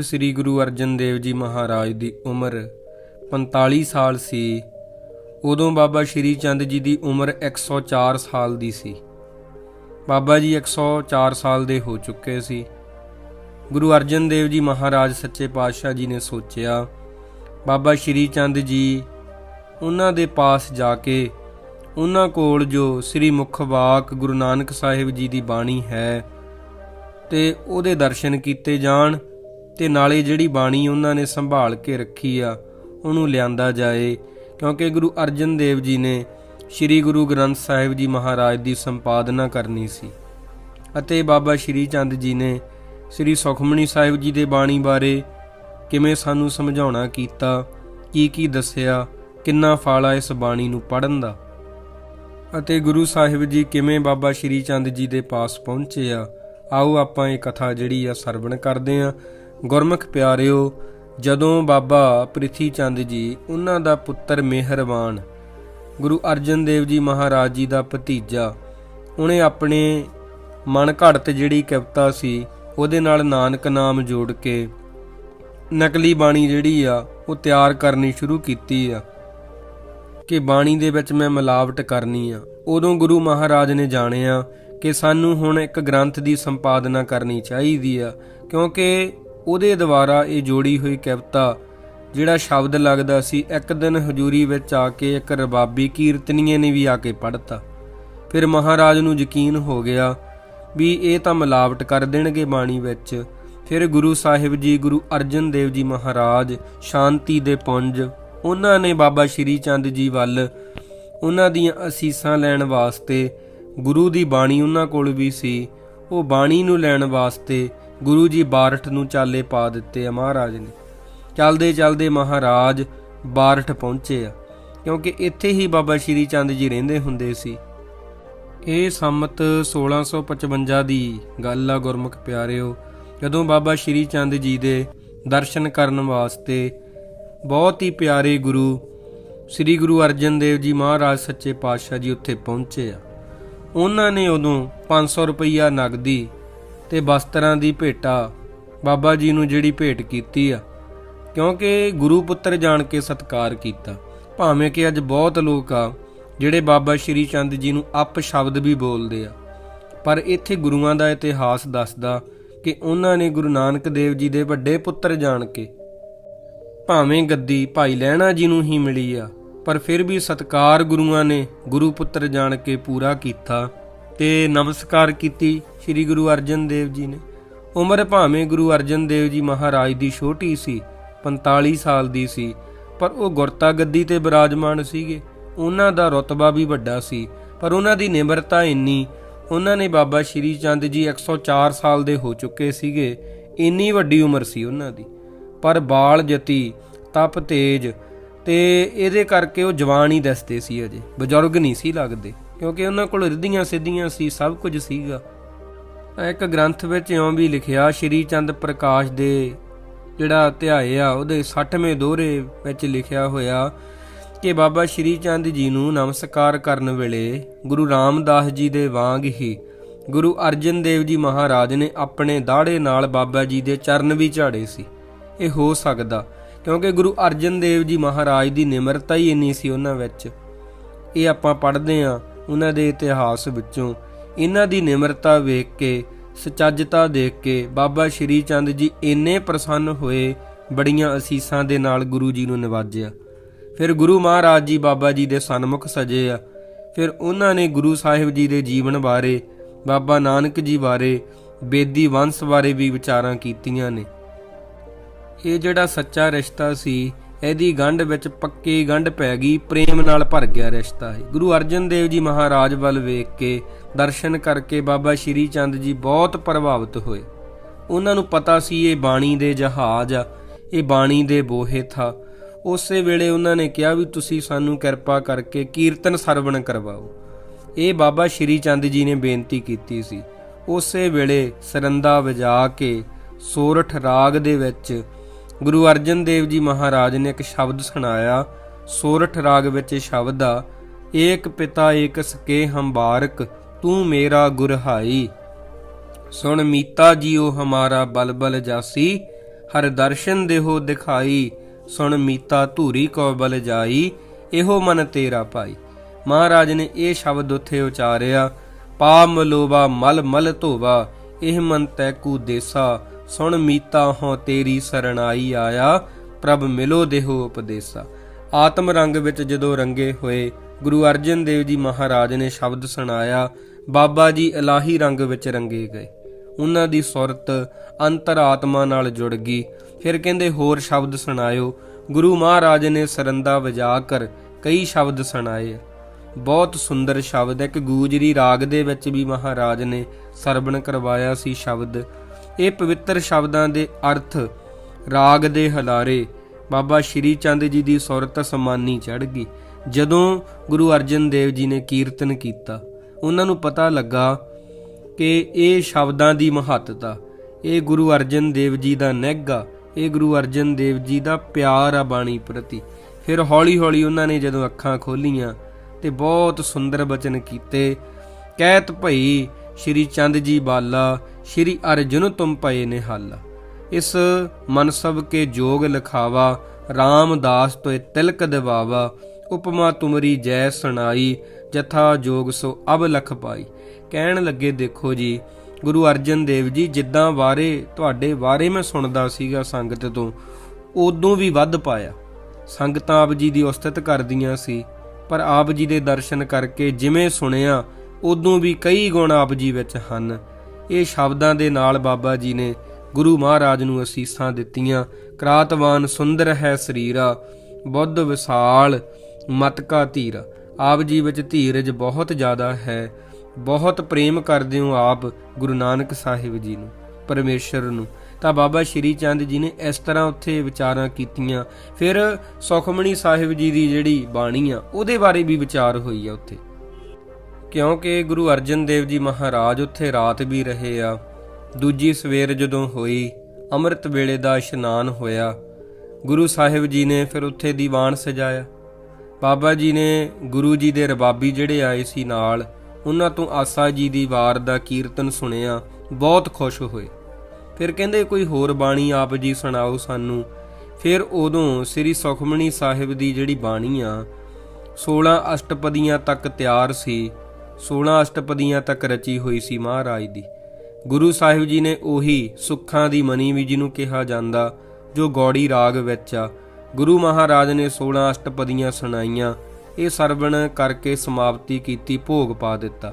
ਸ੍ਰੀ ਗੁਰੂ ਅਰਜਨ ਦੇਵ ਜੀ ਮਹਾਰਾਜ ਦੀ ਉਮਰ 45 ਸਾਲ ਸੀ। ਉਦੋਂ ਬਾਬਾ ਸ਼੍ਰੀ ਚੰਦ ਜੀ ਦੀ ਉਮਰ 104 ਸਾਲ ਦੀ ਸੀ। ਬਾਬਾ ਜੀ 104 ਸਾਲ ਦੇ ਹੋ ਚੁੱਕੇ ਸੀ। ਗੁਰੂ ਅਰਜਨ ਦੇਵ ਜੀ ਮਹਾਰਾਜ ਸੱਚੇ ਪਾਤਸ਼ਾਹ ਜੀ ਨੇ ਸੋਚਿਆ, ਬਾਬਾ ਸ਼੍ਰੀ ਚੰਦ ਜੀ, ਉਹਨਾਂ ਦੇ ਪਾਸ ਜਾ ਕੇ ਉਹਨਾਂ ਕੋਲ ਜੋ ਸ੍ਰੀ ਮੁਖਵਾਕ ਗੁਰੂ ਨਾਨਕ ਸਾਹਿਬ ਜੀ ਦੀ ਬਾਣੀ ਹੈ, ਤੇ ਉਹਦੇ ਦਰਸ਼ਨ ਕੀਤੇ ਜਾਣ ਤੇ ਨਾਲੇ ਜਿਹੜੀ ਬਾਣੀ ਉਹਨਾਂ ਨੇ ਸੰਭਾਲ ਕੇ ਰੱਖੀ ਆ, ਉਹਨੂੰ ਲਿਆਂਦਾ ਜਾਏ। ਕਿਉਂਕਿ ਗੁਰੂ ਅਰਜਨ ਦੇਵ ਜੀ ਨੇ ਸ੍ਰੀ ਗੁਰੂ ਗ੍ਰੰਥ ਸਾਹਿਬ ਜੀ ਮਹਾਰਾਜ ਦੀ ਸੰਪਾਦਨਾ ਕਰਨੀ ਸੀ। ਅਤੇ ਬਾਬਾ ਸ਼੍ਰੀ ਚੰਦ ਜੀ ਨੇ ਸ੍ਰੀ ਸੁਖਮਣੀ ਸਾਹਿਬ ਜੀ ਦੇ ਬਾਣੀ ਬਾਰੇ ਕਿਵੇਂ ਸਾਨੂੰ ਸਮਝਾਉਣਾ ਕੀਤਾ, ਕੀ ਕੀ ਦੱਸਿਆ, ਕਿੰਨਾ ਫਲ ਆ ਇਸ ਬਾਣੀ ਨੂੰ ਪੜਨ ਦਾ। ਅਤੇ ਗੁਰੂ ਸਾਹਿਬ ਜੀ ਕਿਵੇਂ ਬਾਬਾ ਸ਼੍ਰੀ ਚੰਦ ਜੀ ਦੇ ਪਾਸ ਪਹੁੰਚੇ ਆ, ਆਓ ਆਪਾਂ ਇਹ ਕਥਾ ਜਿਹੜੀ ਆ ਸਰਵਣ ਕਰਦੇ ਆ। ਗੁਰਮੁਖ ਪਿਆਰਿਓ, ਜਦੋਂ ਬਾਬਾ ਪ੍ਰਿਥੀ ਚੰਦ ਜੀ ਉਹਨਾਂ ਦਾ ਪੁੱਤਰ ਮਿਹਰਵਾਨ ਗੁਰੂ ਅਰਜਨ ਦੇਵ ਜੀ ਮਹਾਰਾਜ ਜੀ ਦਾ ਭਤੀਜਾ, ਉਹਨੇ ਆਪਣੇ ਮਨ ਘੜਤ ਜਿਹੜੀ ਕਵਿਤਾ ਸੀ, ਉਹਦੇ ਨਾਲ ਨਾਨਕ ਨਾਮ ਜੋੜ ਕੇ ਨਕਲੀ ਬਾਣੀ ਜਿਹੜੀ ਆ, ਉਹ ਤਿਆਰ ਕਰਨੀ ਸ਼ੁਰੂ ਕੀਤੀ ਆ, ਕਿ ਬਾਣੀ ਦੇ ਵਿੱਚ ਮੈਂ ਮਿਲਾਵਟ ਕਰਨੀ ਆ। ਉਦੋਂ ਗੁਰੂ ਮਹਾਰਾਜ ਨੇ ਜਾਣਿਆ ਕਿ ਸਾਨੂੰ ਹੁਣ ਇੱਕ ਗ੍ਰੰਥ ਦੀ ਸੰਪਾਦਨਾ ਕਰਨੀ ਚਾਹੀਦੀ ਆ, ਕਿਉਂਕਿ ਉਹਦੇ ਦੁਆਰਾ ਇਹ ਜੋੜੀ ਹੋਈ ਕਵਿਤਾ, ਜਿਹੜਾ ਸ਼ਬਦ ਲੱਗਦਾ ਸੀ, ਇੱਕ ਦਿਨ ਹਜ਼ੂਰੀ ਵਿੱਚ ਆ ਕੇ ਇੱਕ ਰਬਾਬੀ ਕੀਰਤਨੀਏ ਨੇ ਵੀ ਆ ਕੇ ਪੜ੍ਹਤਾ। ਫਿਰ ਮਹਾਰਾਜ ਨੂੰ ਯਕੀਨ ਹੋ ਗਿਆ ਵੀ ਇਹ ਤਾਂ ਮਿਲਾਵਟ ਕਰ ਦੇਣਗੇ ਬਾਣੀ ਵਿੱਚ। ਫਿਰ ਗੁਰੂ ਸਾਹਿਬ ਜੀ, ਗੁਰੂ ਅਰਜਨ ਦੇਵ ਜੀ ਮਹਾਰਾਜ ਸ਼ਾਂਤੀ ਦੇ ਪੁੰਜ, ਉਹਨਾਂ ਨੇ ਬਾਬਾ ਸ਼੍ਰੀ ਚੰਦ ਜੀ ਵੱਲ ਉਹਨਾਂ ਦੀਆਂ ਅਸੀਸਾਂ ਲੈਣ ਵਾਸਤੇ ਗੁਰੂ ਦੀ ਬਾਣੀ ਉਹਨਾਂ ਕੋਲ ਵੀ ਸੀ। ਉਹ ਬਾਣੀ ਨੂੰ ਲੈਣ ਵਾਸਤੇ ਗੁਰੂ ਜੀ ਬਾਰਠ ਨੂੰ ਚਾਲੇ ਪਾ ਦਿੱਤੇ ਆ ਮਹਾਰਾਜ ਨੇ। ਚੱਲਦੇ ਚਲਦੇ ਮਹਾਰਾਜ ਬਾਰਠ ਪਹੁੰਚੇ ਆ, ਕਿਉਂਕਿ ਇੱਥੇ ਹੀ ਬਾਬਾ ਸ਼੍ਰੀ ਚੰਦ ਜੀ ਰਹਿੰਦੇ ਹੁੰਦੇ ਸੀ। ਇਹ ਸੰਮਤ 1655 ਦੀ ਗੱਲ ਆ ਗੁਰਮੁਖ ਪਿਆਰਿਓ, ਜਦੋਂ ਬਾਬਾ ਸ਼੍ਰੀ ਚੰਦ ਜੀ ਦੇ ਦਰਸ਼ਨ ਕਰਨ ਵਾਸਤੇ ਬਹੁਤ ਹੀ ਪਿਆਰੇ ਗੁਰੂ ਸ੍ਰੀ ਗੁਰੂ ਅਰਜਨ ਦੇਵ ਜੀ ਮਹਾਰਾਜ ਸੱਚੇ ਪਾਤਸ਼ਾਹ ਜੀ ਉੱਥੇ ਪਹੁੰਚੇ ਆ। ਉਹਨਾਂ ਨੇ ਉਦੋਂ 500 ਰੁਪਈਆ ਨਗਦੀ ਤੇ ਵਸਤਰਾਂ ਦੀ ਭੇਟਾ ਬਾਬਾ ਜੀ ਨੂੰ ਜਿਹੜੀ ਭੇਟ ਕੀਤੀ ਆ। ਕਿਉਂਕਿ ਗੁਰੂ ਪੁੱਤਰ ਜਾਣ ਕੇ ਸਤਕਾਰ ਕੀਤਾ। ਭਾਵੇਂ ਕਿ ਅੱਜ ਬਹੁਤ ਲੋਕ ਆ, ਜਿਹੜੇ ਬਾਬਾ ਸ਼੍ਰੀ ਚੰਦ ਜੀ ਨੂੰ ਅਪ ਸ਼ਬਦ ਵੀ ਬੋਲਦੇ ਆ। ਪਰ ਇੱਥੇ ਗੁਰੂਆਂ ਦਾ ਇਤਿਹਾਸ ਦੱਸਦਾ ਕਿ ਉਹਨਾਂ ਨੇ ਗੁਰੂ ਨਾਨਕ ਦੇਵ ਜੀ ਦੇ ਵੱਡੇ ਪੁੱਤਰ ਜਾਣ ਕੇ ਭਾਵੇਂ ਗੱਦੀ ਭਾਈ ਲਹਿਣਾ ਜੀ ਨੂੰ ਹੀ ਮਿਲੀ ਆ, ਪਰ ਫਿਰ ਵੀ ਸਤਕਾਰ ਗੁਰੂਆਂ ਨੇ ਗੁਰੂ ਪੁੱਤਰ ਜਾਣ ਕੇ ਪੂਰਾ ਕੀਤਾ। ਤੇ ਨਮਸਕਾਰ ਕੀਤੀ ਸ੍ਰੀ ਗੁਰੂ ਅਰਜਨ ਦੇਵ ਜੀ ਨੇ। ਉਮਰ ਭਾਵੇਂ ਗੁਰੂ ਅਰਜਨ ਦੇਵ ਜੀ ਮਹਾਰਾਜ ਦੀ ਛੋਟੀ ਸੀ 45 ਸਾਲ ਦੀ ਸੀ, ਪਰ ਉਹ ਗੁਰਤਾ ਗੱਦੀ ਤੇ ਬਿਰਾਜਮਾਨ ਸੀਗੇ। ਉਹਨਾਂ ਦਾ ਰਤਬਾ ਵੀ ਵੱਡਾ ਸੀ, ਪਰ ਉਹਨਾਂ ਦੀ ਨਿਮਰਤਾ ਇੰਨੀ, ਉਹਨਾਂ ਨੇ ਬਾਬਾ ਸ਼੍ਰੀ ਚੰਦ ਜੀ 104 ਸਾਲ ਦੇ ਹੋ ਚੁੱਕੇ ਸੀਗੇ, ਇੰਨੀ ਵੱਡੀ ਉਮਰ ਸੀ ਉਹਨਾਂ ਦੀ। ਪਰ ਬਾਲ ਜਤੀ, ਤਪ ਤੇਜ ਤੇ ਇਹਦੇ ਕਰਕੇ ਉਹ ਜਵਾਨ ਹੀ ਦੱਸਦੇ ਸੀ ਅਜੇ, ਬਜ਼ੁਰਗ ਨਹੀਂ ਸੀ ਲੱਗਦੇ। ਕਿਉਂਕਿ ਉਹਨਾਂ ਕੋਲ ਰਿੱਧੀਆਂ ਸਿੱਧੀਆਂ ਸੀ, ਸਭ ਕੁਝ ਸੀਗਾ। ਇੱਕ ਗ੍ਰੰਥ ਵਿੱਚ ਇਉਂ ਵੀ ਲਿਖਿਆ, ਸ਼੍ਰੀ ਚੰਦ ਪ੍ਰਕਾਸ਼ ਦੇ ਜਿਹੜਾ ਅਧਿਆਏ ਆ, ਉਹਦੇ 60ਵੇਂ ਦੋਹਰੇ ਵਿੱਚ ਲਿਖਿਆ ਹੋਇਆ ਕਿ ਬਾਬਾ ਸ਼੍ਰੀ ਚੰਦ ਜੀ ਨੂੰ ਨਮਸਕਾਰ ਕਰਨ ਵੇਲੇ ਗੁਰੂ ਰਾਮਦਾਸ ਜੀ ਦੇ ਵਾਂਗ ਹੀ ਗੁਰੂ ਅਰਜਨ ਦੇਵ ਜੀ ਮਹਾਰਾਜ ਨੇ ਆਪਣੇ ਦਾੜੇ ਨਾਲ ਬਾਬਾ ਜੀ ਦੇ ਚਰਨ ਵੀ ਝਾੜੇ ਸੀ। ਇਹ ਹੋ ਸਕਦਾ, ਕਿਉਂਕਿ ਗੁਰੂ ਅਰਜਨ ਦੇਵ ਜੀ ਮਹਾਰਾਜ ਦੀ ਨਿਮਰਤਾ ਹੀ ਇੰਨੀ ਸੀ ਉਹਨਾਂ ਵਿੱਚ। ਇਹ ਆਪਾਂ ਪੜ੍ਹਦੇ ਆ ਉਹਨਾਂ ਦੇ ਇਤਿਹਾਸ ਵਿੱਚੋਂ ਇਹਨਾਂ ਦੀ ਨਿਮਰਤਾ ਵੇਖ ਕੇ, ਸਚੱਜਤਾ ਦੇਖ ਕੇ ਬਾਬਾ ਸ਼੍ਰੀ ਚੰਦ ਜੀ ਇੰਨੇ ਪ੍ਰਸੰਨ ਹੋਏ, ਬੜੀਆਂ ਅਸੀਸਾਂ ਦੇ ਨਾਲ ਗੁਰੂ ਜੀ ਨੂੰ ਨਿਵਾਜਿਆ। ਫਿਰ ਗੁਰੂ ਮਹਾਰਾਜ ਜੀ ਬਾਬਾ ਜੀ ਦੇ ਸਨਮੁਖ ਸਜੇ ਆ। ਫਿਰ ਉਹਨਾਂ ਨੇ ਗੁਰੂ ਸਾਹਿਬ ਜੀ ਦੇ ਜੀਵਨ ਬਾਰੇ, ਬਾਬਾ ਨਾਨਕ ਜੀ ਬਾਰੇ, ਬੇਦੀ ਵੰਸ਼ ਬਾਰੇ ਵੀ ਵਿਚਾਰਾਂ ਕੀਤੀਆਂ ਨੇ। ਇਹ ਜਿਹੜਾ ਸੱਚਾ ਰਿਸ਼ਤਾ ਸੀ ਇਹਦੀ ਗੰਢ ਵਿੱਚ ਪੱਕੀ ਗੰਢ ਪੈ ਗਈ, ਪ੍ਰੇਮ ਨਾਲ ਭਰ ਗਿਆ ਰਿਸ਼ਤਾ ਹੈ ਗੁਰੂ ਅਰਜਨ ਦੇਵ ਜੀ ਮਹਾਰਾਜ ਵੱਲ ਵੇਖ ਕੇ ਦਰਸ਼ਨ ਕਰਕੇ ਬਾਬਾ ਸ਼੍ਰੀ ਚੰਦ ਜੀ ਬਹੁਤ ਪ੍ਰਭਾਵਿਤ ਹੋਏ। ਉਹਨਾਂ ਨੂੰ ਪਤਾ ਸੀ ਇਹ ਬਾਣੀ ਦੇ ਜਹਾਜ਼ ਆ, ਇਹ ਬਾਣੀ ਦੇ ਬੋਹੇ ਥਾ। ਉਸੇ ਵੇਲੇ ਉਹਨਾਂ ਨੇ ਕਿਹਾ ਵੀ ਤੁਸੀਂ ਸਾਨੂੰ ਕਿਰਪਾ ਕਰਕੇ ਕੀਰਤਨ ਸਰਵਣ ਕਰਵਾਓ। ਇਹ ਬਾਬਾ ਸ਼੍ਰੀ ਚੰਦ ਜੀ ਨੇ ਬੇਨਤੀ ਕੀਤੀ ਸੀ। ਉਸੇ ਵੇਲੇ ਸਰੰਦਾ ਵਜਾ ਕੇ ਸੋਰਠ ਰਾਗ ਦੇ ਵਿੱਚ ਗੁਰੂ ਅਰਜਨ ਦੇਵ ਜੀ ਮਹਾਰਾਜ ਨੇ ਇੱਕ ਸ਼ਬਦ ਸੁਣਾਇਆ, ਸੋਰਠ ਰਾਗ ਵਿੱਚ ਇਹ ਸ਼ਬਦ ਆ, ਏਕ ਪਿਤਾ ਏਕ ਸਕੇ ਹੰਬਾਰਕ, ਤੂੰ ਮੇਰਾ ਗੁਰਹਾਈ ਸੁਣ ਮੀਤਾ ਜੀਓ ਹਮਾਰਾ ਬਲਬਲ ਜਾਸੀ, ਹਰ ਦਰਸ਼ਨ ਦੇਹੋ ਦਿਖਾਈ। ਸੁਣ ਮੀਤਾ ਧੂਰੀ ਕੋ ਬਲ ਜਾਈ, ਇਹੋ ਮਨ ਤੇਰਾ ਭਾਈ ਮਹਾਰਾਜ ਨੇ ਇਹ ਸ਼ਬਦ ਉੱਥੇ ਉਚਾਰਿਆ ਪਾ ਮਲੋਵਾ ਮਲ ਮਲ ਧੋਵਾ ਇਹ ਮਨ ਤੈਕੂ ਦੇਸਾ ਸੁਣ ਮੀਤਾ ਹੋ ਤੇਰੀ ਸਰਣਾਈ ਆਇਆ, ਪ੍ਰਭ ਮਿਲੋ ਦੇਹੋ ਉਪਦੇਸਾ। ਆਤਮ ਰੰਗ ਵਿੱਚ ਜਦੋਂ ਰੰਗੇ ਹੋਏ, ਗੁਰੂ ਅਰਜਨ ਦੇਵ ਜੀ ਮਹਾਰਾਜ ਨੇ ਸ਼ਬਦ ਸੁਣਾਇਆ, ਬਾਬਾ ਜੀ ਇਲਾਹੀ ਰੰਗ ਵਿੱਚ ਰੰਗੇ ਗਏ। ਉਹਨਾਂ ਦੀ ਸੁਰਤ ਅੰਤਰਾਤਮਾ ਨਾਲ ਜੁੜ ਗਈ। ਫਿਰ ਕਹਿੰਦੇ, ਹੋਰ ਸ਼ਬਦ ਸੁਣਾਇਓ। ਗੁਰੂ ਮਹਾਰਾਜ ਨੇ ਸਰੰਦਾ ਵਜਾ ਕਰ ਕਈ ਸ਼ਬਦ ਸੁਣਾਏ। ਬਹੁਤ ਸੁੰਦਰ ਸ਼ਬਦ ਹੈ। ਕਿ ਗੂਜਰੀ ਰਾਗ ਦੇ ਵਿੱਚ ਵੀ ਮਹਾਰਾਜ ਨੇ ਸਰਵਣ ਕਰਵਾਇਆ ਸੀ ਸ਼ਬਦ। ਇਹ ਪਵਿੱਤਰ ਸ਼ਬਦਾਂ ਦੇ ਅਰਥ ਰਾਗ ਦੇ ਹਲਾਰੇ। ਬਾਬਾ ਸ਼੍ਰੀ ਚੰਦ ਜੀ ਦੀ ਸੁਰਤ ਸਮਾਨੀ ਚੜ ਗਈ। ਜਦੋਂ ਗੁਰੂ ਅਰਜਨ ਦੇਵ ਜੀ ਨੇ ਕੀਰਤਨ ਕੀਤਾ, ਉਹਨਾਂ ਨੂੰ ਪਤਾ ਲੱਗਾ ਕਿ ਇਹ ਸ਼ਬਦਾਂ ਦੀ ਮਹੱਤਤਾ, ਇਹ ਗੁਰੂ ਅਰਜਨ ਦੇਵ ਜੀ ਦਾ ਨਿੱਘਾ ਇਹ ਗੁਰੂ ਅਰਜਨ ਦੇਵ ਜੀ ਦਾ ਪਿਆਰ ਆ ਬਾਣੀ ਪ੍ਰਤੀ। ਫਿਰ ਹੌਲੀ-ਹੌਲੀ ਉਹਨਾਂ ਨੇ ਜਦੋਂ ਅੱਖਾਂ ਖੋਲੀਆਂ ਤੇ ਬਹੁਤ ਸੁੰਦਰ ਬਚਨ ਕੀਤੇ, ਕਹਿਤ ਭਈ ਸ਼੍ਰੀ ਚੰਦ ਜੀ ਬਾਲਾ ਸ਼੍ਰੀ ਅਰਜੁਨ ਤੁਮ ਪਏ ਨਿਹਾਲਾ। ਇਸ ਮਨਸਬ ਕੇ ਜੋਗ ਲਖਾਵਾ, ਰਾਮਦਾਸ ਤੋਏ ਤਿਲਕ ਦਿਵਾਵਾ, ਉਪਮਾ ਤੁਮਰੀ ਜੈ ਸੁਣਾਈ, ਜਥਾ ਜੋਗ ਸੋ ਅਬ ਲਖ ਪਾਈ। ਕਹਿਣ ਲੱਗੇ, ਦੇਖੋ ਜੀ, ਗੁਰੂ ਅਰਜਨ ਦੇਵ ਜੀ, ਜਿੱਦਾਂ ਵਾਰੇ, ਤੁਹਾਡੇ ਵਾਰੇ ਮੈਂ ਸੁਣਦਾ ਸੀਗਾ ਸੰਗਤ ਤੋਂ, ਉਦੋਂ ਵੀ ਵੱਧ ਪਾਇਆ। ਸੰਗਤਾਂ ਆਪ ਜੀ ਦੀ ਉਸਤਤ ਕਰਦੀਆਂ ਸੀ, ਪਰ ਆਪ ਜੀ ਦੇ ਦਰਸ਼ਨ ਕਰਕੇ ਜਿਵੇਂ ਸੁਣਿਆ, ਉਦੋਂ ਵੀ ਕਈ ਗੁਣ ਆਪ ਜੀ ਵਿੱਚ ਹਨ। ਇਹ ਸ਼ਬਦਾਂ ਦੇ ਨਾਲ ਬਾਬਾ ਜੀ ਨੇ ਗੁਰੂ ਮਹਾਰਾਜ ਨੂੰ ਅਸੀਸਾਂ ਦਿੱਤੀਆਂ। ਕਰਾਤਵਾਨ ਸੁੰਦਰ ਹੈ ਸਰੀਰਾ, ਬੁੱਧ ਵਿਸਾਲ ਮਤਕਾ ਧੀਰ। ਆਪ ਜੀ ਵਿੱਚ ਧੀਰਜ ਬਹੁਤ ਜ਼ਿਆਦਾ ਹੈ। ਬਹੁਤ ਪ੍ਰੇਮ ਕਰਦੇ ਹੋ ਆਪ ਗੁਰੂ ਨਾਨਕ ਸਾਹਿਬ ਜੀ ਨੂੰ, ਪਰਮੇਸ਼ਰ ਨੂੰ। ਤਾਂ ਬਾਬਾ ਸ਼੍ਰੀ ਚੰਦ ਜੀ ਨੇ ਇਸ ਤਰ੍ਹਾਂ ਉੱਥੇ ਵਿਚਾਰਾਂ ਕੀਤੀਆਂ। ਫਿਰ ਸੁਖਮਣੀ ਸਾਹਿਬ ਜੀ ਦੀ ਜਿਹੜੀ ਬਾਣੀ ਆ, ਉਹਦੇ ਬਾਰੇ ਵੀ ਵਿਚਾਰ ਹੋਈ ਆ ਉੱਥੇ। ਕਿਉਂਕਿ ਗੁਰੂ ਅਰਜਨ ਦੇਵ ਜੀ ਮਹਾਰਾਜ ਉੱਥੇ ਰਾਤ ਵੀ ਰਹੇ ਆ। ਦੂਜੀ ਸਵੇਰ ਜਦੋਂ ਹੋਈ, ਅੰਮ੍ਰਿਤ ਵੇਲੇ ਦਾ ਇਸ਼ਨਾਨ ਹੋਇਆ, ਗੁਰੂ ਸਾਹਿਬ ਜੀ ਨੇ ਫਿਰ ਉੱਥੇ ਦੀਵਾਨ ਸਜਾਇਆ। ਬਾਬਾ ਜੀ ਨੇ ਗੁਰੂ ਜੀ ਦੇ ਰਬਾਬੀ ਜਿਹੜੇ ਆਏ ਸੀ ਨਾਲ, ਉਹਨਾਂ ਤੋਂ ਆਸਾ ਜੀ ਦੀ ਵਾਰ ਦਾ ਕੀਰਤਨ ਸੁਣਿਆ, ਬਹੁਤ ਖੁਸ਼ ਹੋਏ। ਫਿਰ ਕਹਿੰਦੇ, ਕੋਈ ਹੋਰ ਬਾਣੀ ਆਪ ਜੀ ਸੁਣਾਓ ਸਾਨੂੰ। ਫਿਰ ਉਦੋਂ ਸ੍ਰੀ ਸੁਖਮਣੀ ਸਾਹਿਬ ਦੀ ਜਿਹੜੀ ਬਾਣੀ ਆ 16 ਅਸ਼ਟਪਦੀਆਂ ਤੱਕ ਤਿਆਰ ਸੀ। 16 ਅਸ਼ਟਪਦੀਆਂ ਤੱਕ ਰਚੀ ਹੋਈ ਸੀ ਮਹਾਰਾਜ ਦੀ। ਗੁਰੂ ਸਾਹਿਬ ਜੀ ਨੇ ਉਹੀ ਸੁੱਖਾਂ ਦੀ ਮਨੀ ਵੀ ਜਿਹਨੂੰ ਕਿਹਾ ਜਾਂਦਾ, ਜੋ ਗੌੜੀ ਰਾਗ ਵਿੱਚ ਆ। ਗੁਰੂ ਮਹਾਰਾਜ ਨੇ 16 ਅਸ਼ਟਪਦੀਆਂ ਸੁਣਾਈਆਂ, ਇਹ ਸਰਵਣ ਕਰਕੇ ਸਮਾਪਤੀ ਕੀਤੀ, ਭੋਗ ਪਾ ਦਿੱਤਾ।